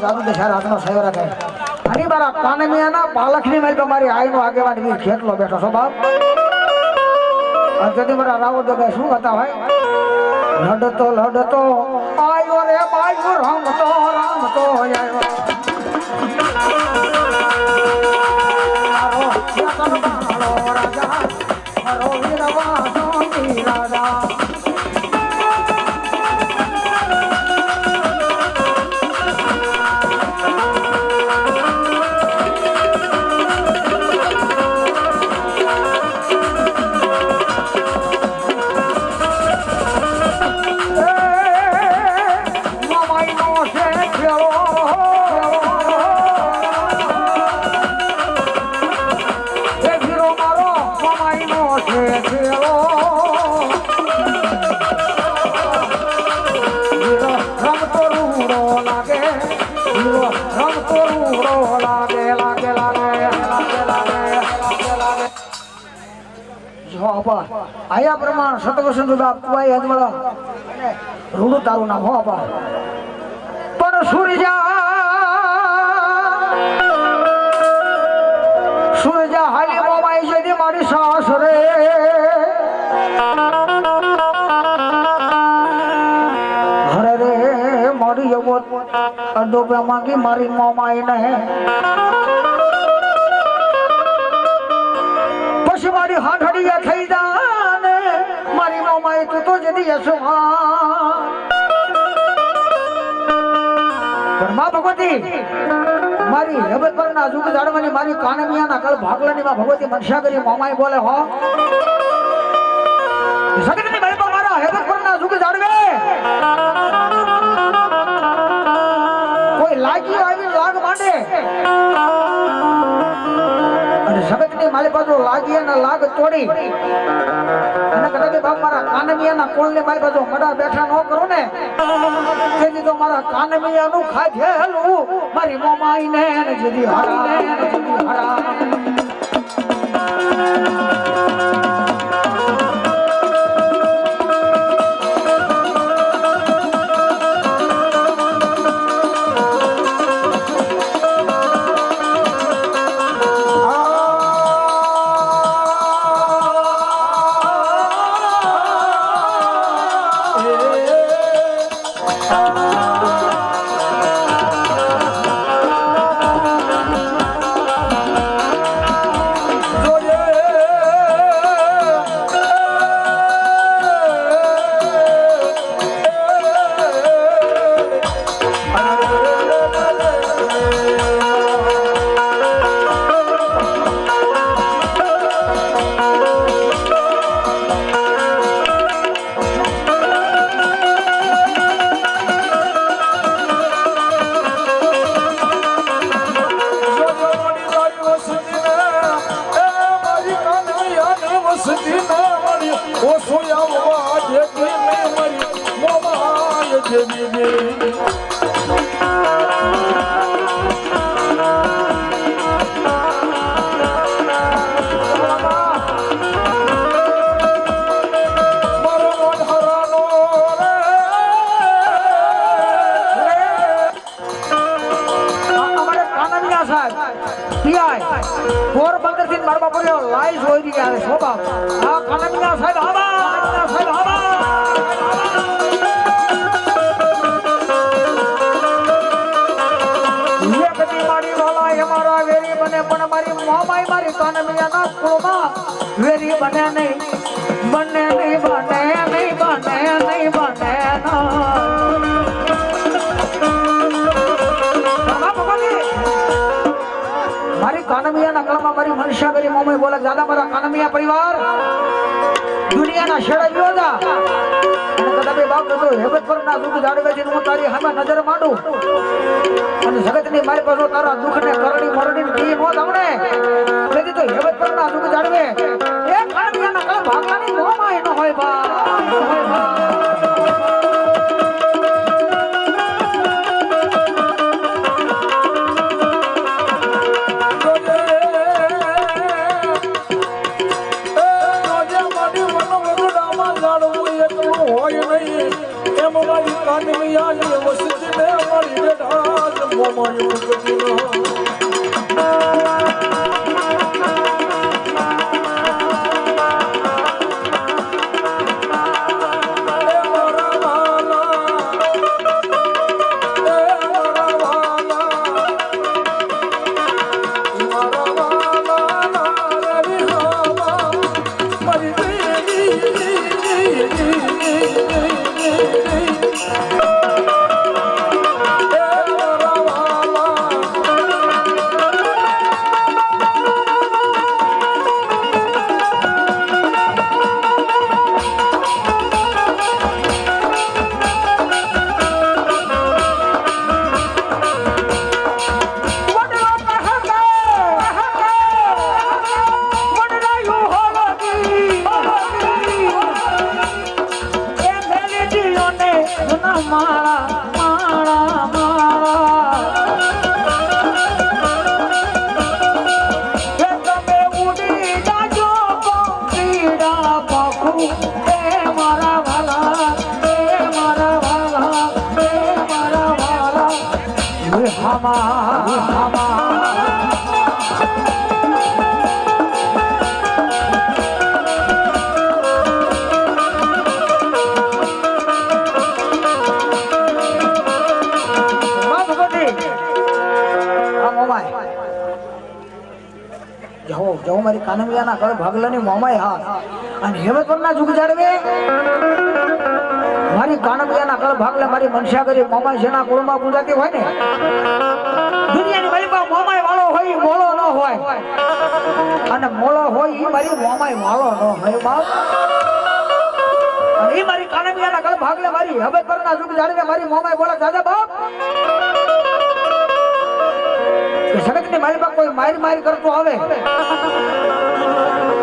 જાદુ દશા રાતનો સેવા રાખે અને મારા કાને મિયાના પાલખની મેલ મારી આઈનો આગેવાન વીર ખેતલો બેઠો છો, બાપ. અને તેથી મારા રાવણ તો શું હતા ભાઈ? લડતો લડતો, આયો રે બાઈ રમતો રમતો, આયો પ્રમાણ સતવસંતુ બાપ કુવાઈ અજમળો રૂડું તારું નામ, હો આપા પણ સૂર્યા સૂર્યા હાલી મોમાઈ છે મારી સાસ રે. હરે રે, મારી એવો અડો પે માંગી મારી મોમાઈ ને પછી મારી મારી મોમાઈ તું તો જતી જશો પણ માં ભગવતી, મારી હેબત પર ના જુગ જાણવાની મારી કાનમિયાના કળ ભાગલાની માં ભગવતી મનસા કરી મામાએ બોલે હો. મારી બાજુ લાગી અને લાગ તોડી અને કદાચ બાપ મારા કાનમિયાના કોળની મારી બાજુ મડા બેઠા ન કરો ને મારા કાનમિયાનું ખાધેલું મારી મોમાઈને ને જેદી હરા ને હરા લાઈ જોઈ રહ્યા છે? શો બાપ. આ કાનમિયા સાહેબ આવા કાનમિયા સાહેબ આવા મારી મોમાઈ મારી કાનમિયાના કુળમાં વેરી બને નહીં. બને નહીં બને નહીં બને નહીં, બને ના કરી મોમે બોલે દાદા મારા કાનમિયા પરિવાર, દુનિયાના શેડા યોદા અને કદાચ બાપ તો હેબત પર ના દુઃખ જાડવે છે હું તારી હામે નજર માંડું. અને જગતની મારી પાસે તારા દુઃખને કરણી મરણી કી નો તમને તેથી તો હેબત પર ના દુઃખ જાડવે એ કાનમિયાના કળ ભાગલાની મોમાં ન હોય બા હોય બા મારી કાનમિયા વસતી ને મારી બેઠા મોમાયો ભગવતીનો જાઓ મારી કાનમિયાના કળ ભાગલાની મોમાય હા અને હેમત પરના જુગ જાડવે મારી કાનમિયાના કળ ભાગલે મારી મનસા કરી મોમાય જેના કુળમાં પૂજાતી હોય ને, દુનિયાની મારી પાસે વાળો હોય, મોળો ન હોય. અને મોળો હોય ઈ મારી મોમાય વાળો ન હોય, બાપ. એ મારી કાનમિયાના કળ ભાગલે મારી હેમત પરના જુગ જાડવે મારી મોમાય બોલા, દાદા, બાપ. જગતની માલિકા કોઈ મારી મારી કરતો આવે.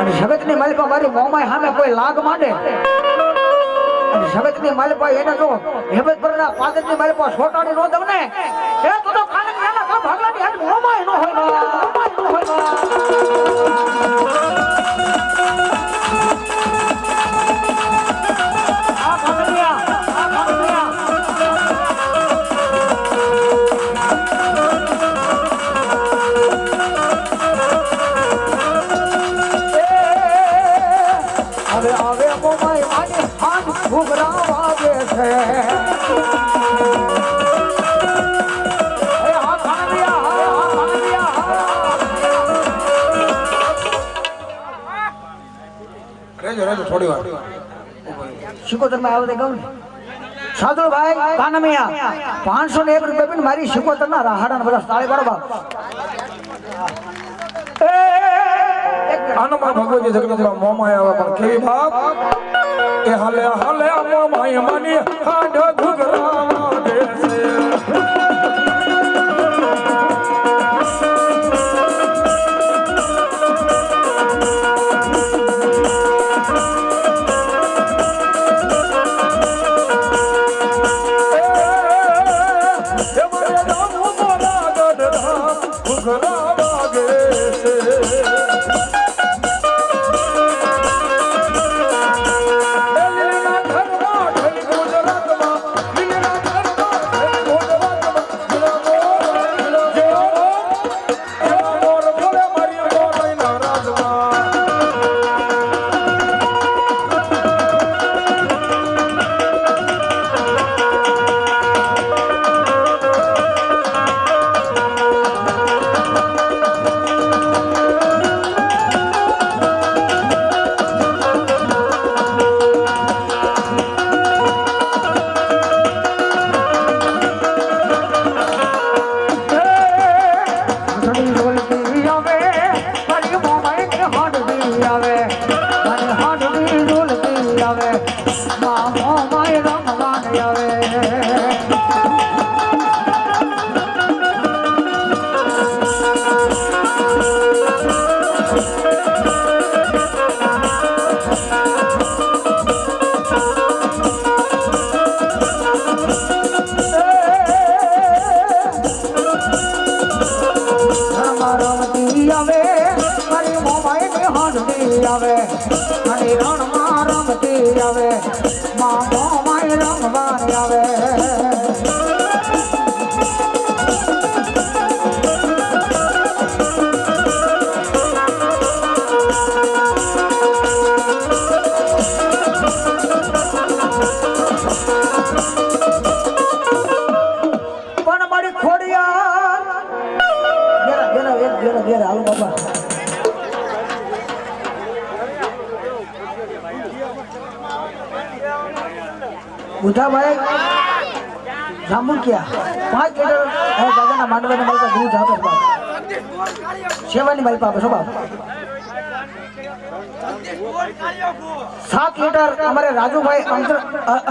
અને જગતની માલિકા મારી મોમાય સામે કોઈ લાગ માંડે. અને જગતની માલિકા એને જો હેમત પર ના પાદરની માલિકા છોટાડી નો દઉં ને, એ તો તો કાને એના કા ભાગલા ની મોમાય નો હોય મોમાય નો હોય. થોડી વાર. શિકોતરમાં આવે તે કહું ને? સાધુ ભાઈ કાનમિયા પાંચસો ને એક રૂપિયા પીને મારી સિકોતર ના રાહાડા ને બધા તાળી મિનિટ. આનંદમાં ભગવતી જગદંબા મોમાય આવે પણ કેવી બાપ? એ હાલે હાલે મને માની હાડ આવે મામો માય રમવાને આવે Get. બુધાભાઈ જાંબુકિયા પાંચ લીટર દાદાના માંડવાની મારી દૂધ આપે છે બાપ. સેવાની મારી પાસે શું બાપ? સાત લીટર અમારે રાજુભાઈ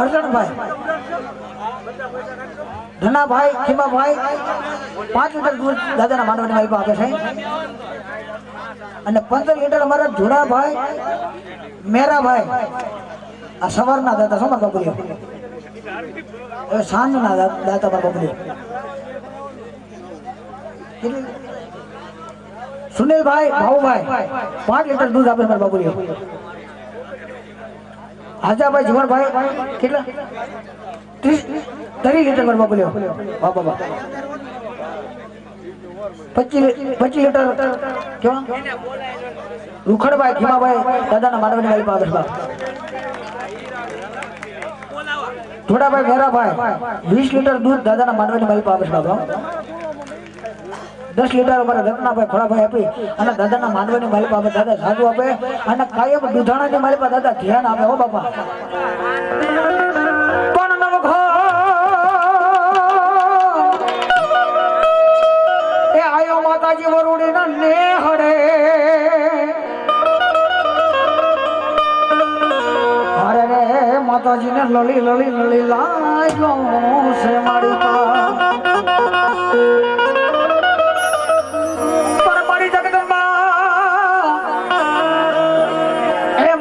અર્જણભાઈ ધનાભાઈ, ખીમાભાઈ, પાંચ લીટર દૂધ દાદાના માંડવાની મારી આપે છે. અને પંદર લીટર અમારા જોડાભાઈ, મેરાભાઈ. આ સવારના દાદા શું બાપુ સાંજના દાદા બાપુલિયો કેટલી? સુનિલભાઈ, ભાઉભાઈ, પાંચ લીટર દૂધ આપે મારા બાપુલિયો હાજાભાઈ જીવણભાઈ કેટલા? ત્રીસ ત્રીસ લીટર મારા બાપુલિયો વાહ બાબા પચીસ પચીસ લીટર કેવા? રૂખડભાઈ, ખીમાભાઈ, દાદાના માનવની વાલી પાસે બાપ થોડાભાઈ મેરાભાઈ વીસ લીટર દૂધ દાદાના માનવની વાલી પાસે બાબા. દસ લીટર અમારા રત્નાભાઈ ખોડાભાઈ આપી અને દાદાના માનવાની માલિક આપે, દાદા સાધુ આપે અને કાયમ દૂધાણાની માલિક દાદા ધ્યાન આપે, હો બાપા. પણ નવઘો એ આયો માતાજી વરુડી ના નેહડે માતાજી લળી લળી લળી લાગ્યો છે મારી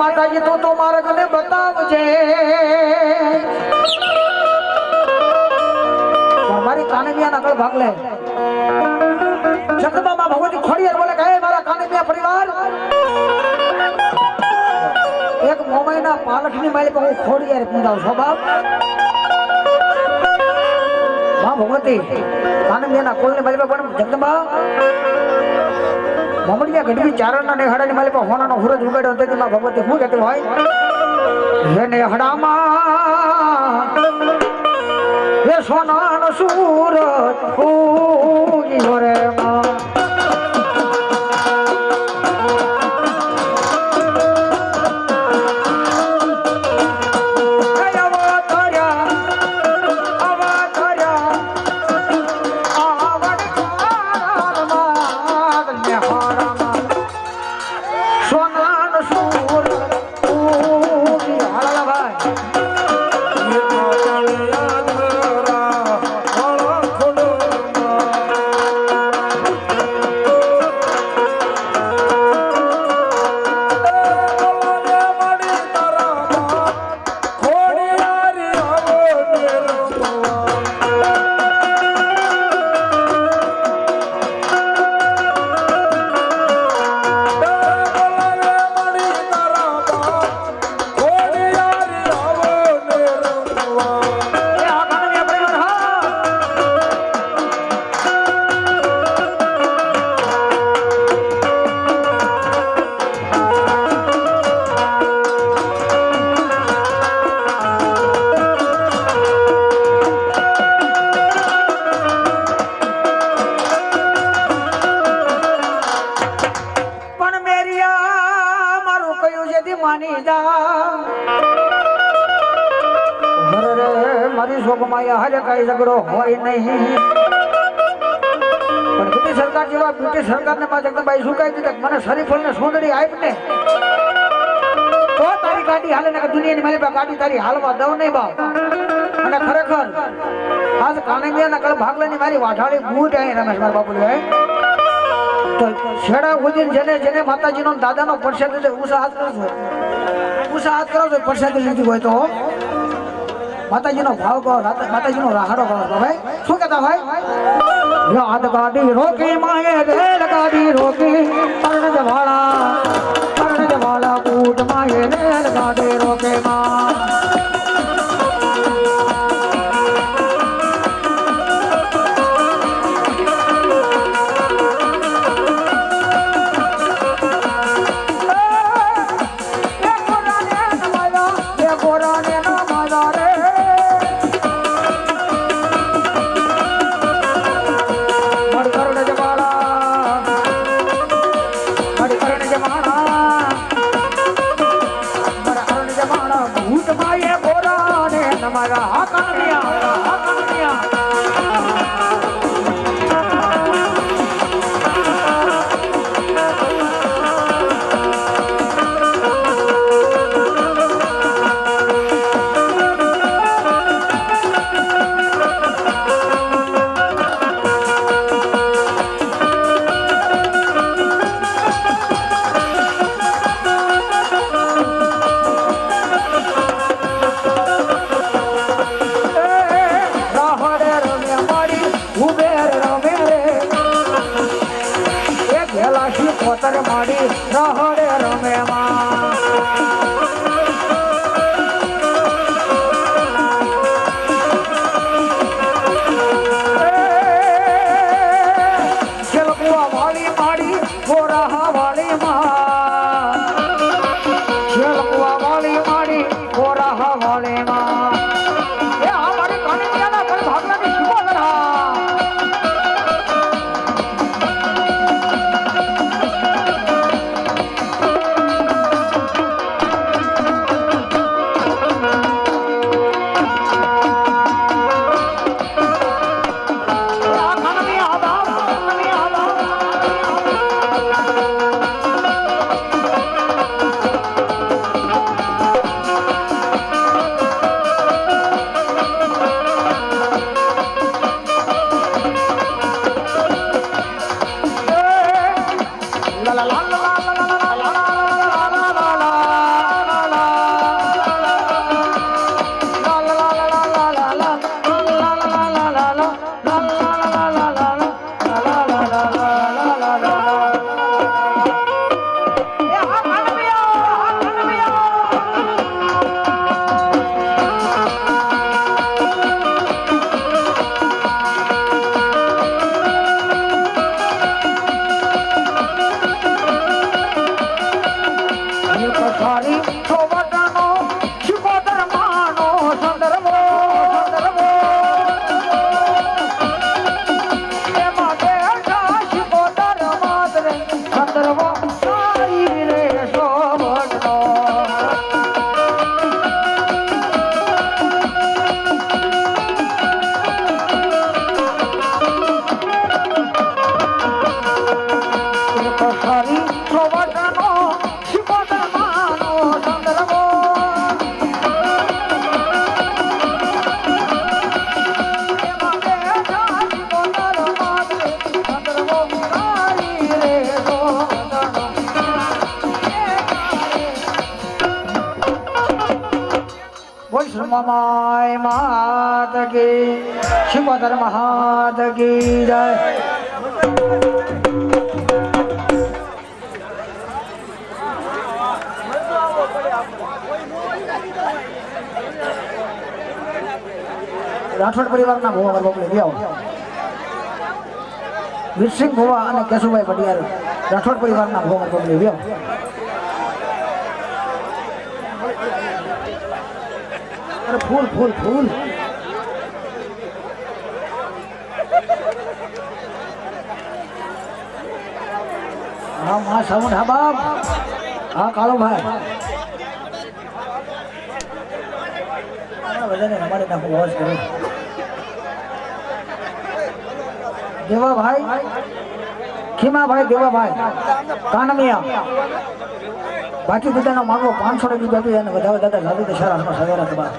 માતાજી, તું તો મારા કને બતાવજે. મારી કાનવિયા નકલ ભાગ લે. જગદંબામાં ભગવતી ખોડી બોલે કહે મારા કાનવિયા પરિવાર એક પાલખની માલી પણ હું ખોડિયાર પૂંજાવ છો, બાપ. ભગવતી કાનવિયાના કુલની માલી પણ જગદંબા. મમડિયા ગઢવી ચારણના નેહડાની માલી પર હોનાનો હુરજ ઉગાડ્યો હતો તેમાં ભગવતી શું કહેતી હોય, હે નેહડામાં હે સોનાનો સૂરજ ઉગ્યો રે. માની જા. રે મારી શોભમાં હારે કઈ ઝઘડો હોય નહીં. પણ બ્રિટિશ સરકાર જેવા બ્રિટિશ સરકારને માં જગદંબાઈ શું કહી દીધા? મને શરીફળ ને સુંદરી આપ ને તો તારી ગાડી હાલે ને દુનિયાની મારી ગાડી તારી હાલવા દઉં નહીં બા અને ખરેખર આજ કાનૈયા ના કલ ભાગલાની મારી વાઢાળી બૂટ અહીં રમેશ મારા બાપુ છેડા ઉદીન જેને જેને માતાજીનો દાદાનો પ્રસાદ લીધો, ઉષા હાથ કરો છો. ઉષા હાથ કરો છો, પ્રસાદ લીધી હોય તો. માતાજીનો ભાવ કહો માતાજીનો રાહડો કહો ભાઈ. શું કહેતા ભાઈ યાદ ગાડી રોકી, માએ રેલ ગાડી રોકી કર્ણ જવાળા પોતર મળી રહો. શિવધર મહાદ કી જય રાઠોડ પરિવારના ભુવા બાપને ગયા વીરસિંહ ભુવા અને કેશુભાઈ ભટિયાર રાઠોડ પરિવારના ભુવા બાપને ગયા ફૂલ ફૂલ ફૂલ. હા માં સાવન હા બાપ હા કાળો ભાઈ. બધાને અમારે નાખો, વોચ કરો. દેવા ભાઈ ખીમા ભાઈ દેવા ભાઈ કાનમિયા. બાકી બધાનો માગો પાંચસો ને બીજું હતું, એને બધા બધા લાદુ દશા હાથમાં સવેરા તમારા